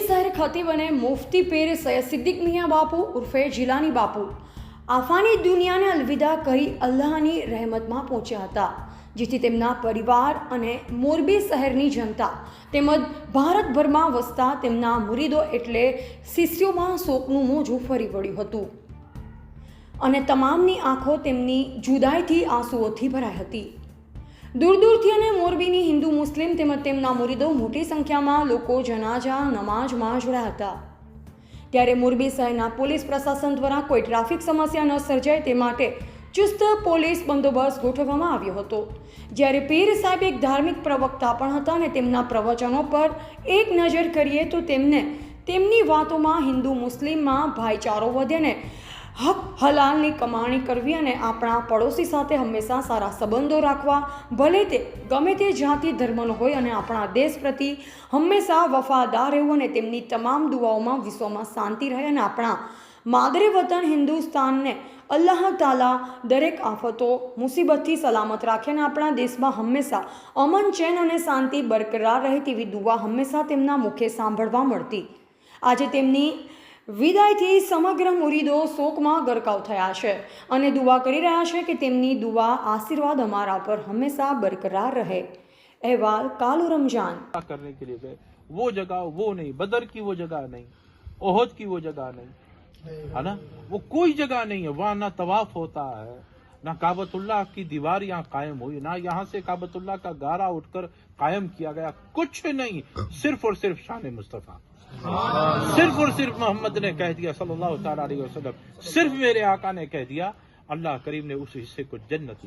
ખતીબ અને મુફતી પીર સૈયદ સિદ્દીક મિયા બાપુ ઉર્ફે જિલ્લાની બાપુ. આફાની દુનિયાને અલવિદા કરી અલ્લાહની રહેમતમાં પહોંચ્યા હતા, જેથી તેમના પરિવાર અને મોરબી શહેરની જનતા તેમજ ભારતભરમાં વસતા તેમના મુરીદો એટલે શિષ્યોમાં શોકનું મોજું ફરી વળ્યું હતું. અને તમામની આંખો તેમની જુદાઈથી આંસુઓથી ભરાઈ હતી. દૂર દૂરથી અને મોરબીની હિન્દુ તેમજ તેમના મુરીદો મોટી સંખ્યામાં લોકો જનાજા, નમાજમાં જોડાયા હતા. ત્યારે મોરબી શહેરના પોલીસ પ્રશાસન દ્વારા કોઈ ટ્રાફિક સમસ્યા ન સર્જાય તે માટે ચુસ્ત પોલીસ બંદોબસ્ત ગોઠવવામાં આવ્યો હતો. જ્યારે પીર સાહેબ એક ધાર્મિક પ્રવક્તા પણ હતા અને તેમના પ્રવચનો પર એક નજર કરીએ તો તેમને તેમની વાતોમાં હિન્દુ મુસ્લિમમાં ભાઈચારો વધે ને હક, હલાલની કમાણી કરવી અને આપણા પડોશી સાથે હંમેશા સારા સંબંધો રાખવા. ભલે તે ગમે તે જાતિ, ધર્મનો હોય અને આપણા દેશ પ્રતિ હંમેશા વફાદાર રહેવું અને તેમની તમામ દુઆઓમાં વિશ્વમાં શાંતિ રહે અને આપણા માદરે વતન હિન્દુસ્તાનને અલ્લાહ તાલા દરેક આફતો, મુસીબતથી સલામત રાખે અને આપણા દેશમાં હંમેશા અમન, ચેન અને શાંતિ બરકરાર રહે તેવી દુઆ હંમેશા તેમના મુખે સાંભળવા મળતી. આજે તેમની વિદાયથી સમગ્ર મુરીદો શોકમાં ગરકાવ થયા છે અને દુઆ કરી રહ્યા છે કે તેમની દુઆ આશીર્વાદ અમારા પર હંમેશા બરકરાર રહે અહેવાલ કાલુ રમજાન करने के लिए गए वो जगह वो नहीं बदर की वो जगह नहीं ओहद की वो जगह नहीं है ना वो कोई जगह नहीं है वहां ना तवाफ होता है نہ کابت اللہ کی دیوار یہاں قائم ہوئی نہ یہاں سے کعبۃ اللہ کا گارا اٹھ کر قائم کیا گیا۔ کچھ نہیں صرف اور صرف شان مصطفیٰ۔ صرف اور صرف محمد نے کہہ دیا صلی اللہ تعالیٰ علیہ وسلم۔ صرف میرے آقا نے کہہ دیا اللہ کریم نے اس حصے کو جنت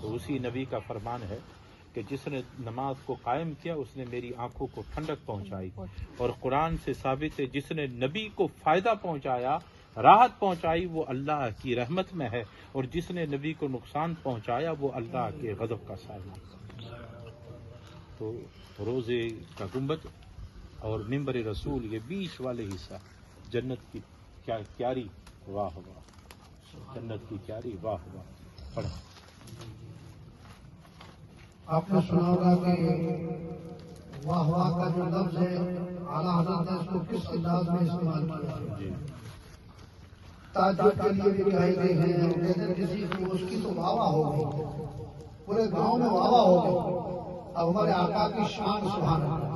تو اسی نبی کا فرمان ہے کہ جس نے نماز کو قائم کیا اس نے میری آنکھوں کو ٹھنڈک پہنچائی۔ اور قرآن سے ثابت ہے جس نے نبی کو فائدہ پہنچایا راحت پہنچائی وہ اللہ کی رحمت میں ہے اور جس نے نبی کو نقصان پہنچایا وہ اللہ کے غضب کا سایہ تو روزے کا گنبد اور ممبر رسول یہ بیچ والے حصہ جنت کی کیا کیاری واہ واہ۔ جنت کی کیاری واہ واہ۔ پڑھا آپ نے سنا ہوگا کہ واہ واہ کا جو لفظ ہے، اعلیٰ حضرت نے اس کو کس انداز میں استعمال کیا؟ ہے تعجب کے لیے بھی کہے گئے ہیں کہتے ہیں کسی کو اس کی تو واوا ہو گئی پورے گاؤں میں واہ ہو گئی۔ اب ہمارے آقا کی شان سبحان اللہ۔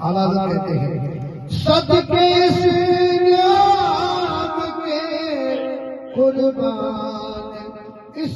اعلیٰ کہتے ہیں صدقے سنیاب کے قربان اس